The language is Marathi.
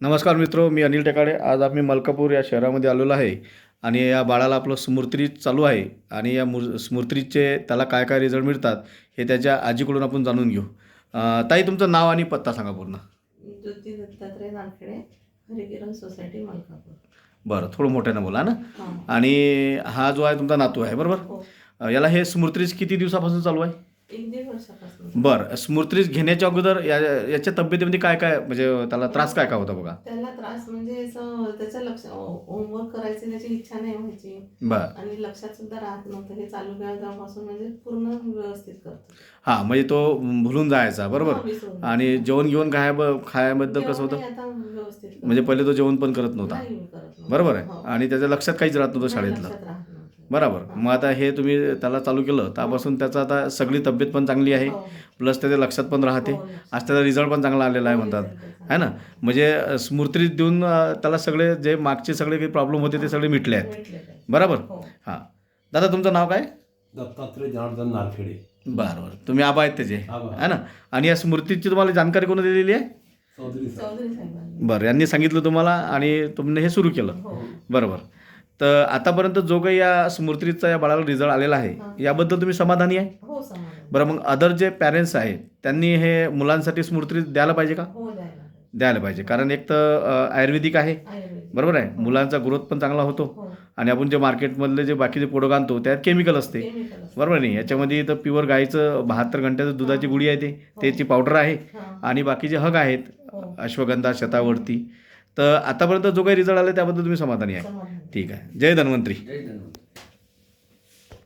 नमस्कार मित्र मी अनिल टेकाडे. आज आम्ही मलकापूर या शहरामध्ये आलेलो आहे आणि या बाळाला आपलं स्मृतिरीज चालू आहे आणि या मुर स्मृतिरीजचे त्याला काय काय रिझल्ट मिळतात हे त्याच्या आजीकडून आपण जाणून घेऊ. ताई तुमचं नाव आणि पत्ता सांगा पूर्ण. ज्योती दत्तात्रय नारखेडे हरिकिरण सोसायटी मलकापूर. बरं थोडं मोठ्यानं बोला ना? हां. आणि हा जो आहे तुमचा नातू आहे बरोबर? हो. याला हे स्मृतिरीज किती दिवसापासून चालू आहे? एक दीड वर्षापासून बरं स्मृतिरीज घेण्याच्या अगोदर या याच्या तब्येतीमध्ये काय काय म्हणजे त्याला त्रास काय काय होता बघा त्याला त्रास म्हणजे असं त्याचं लक्ष होमवर्क करायची त्याची इच्छा नाही व्हायची बरं आणि लक्षात सुद्धा राहत नव्हतं हे चालू केल्यापासून म्हणजे पूर्ण व्यवस्थित करतो हां म्हणजे तो भुलून जायचा बरोबर हां, विसरून. आणि जेवण घेऊन खाया खायाबद्दल कसं होतं आता व्यवस्थित. म्हणजे पहिले तो जेवण पण करत नव्हता नाही करत नव्हता. बरोबर हो. आहे आणि त्याच्या लक्षात काहीच राहत नव्हतं नाही, शाळेतलं लक्षात राहत नव्हतं. बरोबर. मग आता हे तुम्ही त्याला चालू केलं त्यापासून त्याचं आता सगळी तब्येत पण चांगली आहे. हो. प्लस त्याच्या लक्षात पण राहते. हो. आज त्याचा रिझल्ट पण चांगला आलेला आहे म्हणतात. है ना? म्हणजे स्मृती देऊन त्याला सगळे जे मागचे सगळे काही प्रॉब्लेम होते ते सगळे मिटले आहेत. बरोबर? हो. हां. दादा तुमचं नाव काय? दत्तात्रय जनार्दन नारखेडे. बरं बरं तुम्ही आबा आहेत त्याचे. आबा. है ना? आणि या स्मृतीची तुम्हाला जानकारी कोणी दिलेली आहे? चौधरी साहेब. चौधरी साहेबांनी. बरं यांनी सांगितलं तुम्हाला आणि तुम्ही हे सुरू केलं. हो. बरोबर. तर आतापर्यंत जो काही या स्मृतीचा या बाळाला रिझल्ट आलेला आहे हां. याबद्दल तुम्ही समाधानी आहे? हो समाधान. बरं मग अदर जे पॅरेंट्स आहेत त्यांनी हे मुलांसाठी स्मृती द्यायला पाहिजे का? हो द्यायला पाहिजे. कारण एक तर अ, आयुर्वेदिक आहे. बरोबर आहे? मुलांचा ग्रोथ पण चांगला होतो. हो. आणि आपण जे मार्केटमधले जे बाकीचे प्रोडक्ट आणतो त्यात केमिकल असते. केमिकल असतं. बरोबर नाही? याच्यामध्ये तर प्युअर गाईचं बहात्तर घंट्याचं दुधाची गुळी आहे ते. त्याची पावडर आहे. हां. आणि बाकीचे हग आहेत हो. अश्वगंधा शतावरती तर आतापर्यंत जो काही रिझल्ट आला त्याबद्दल तुम्ही समाधानी आहे. ठीक आहे. जय धन्वंतरी. जय धन्वंतरी.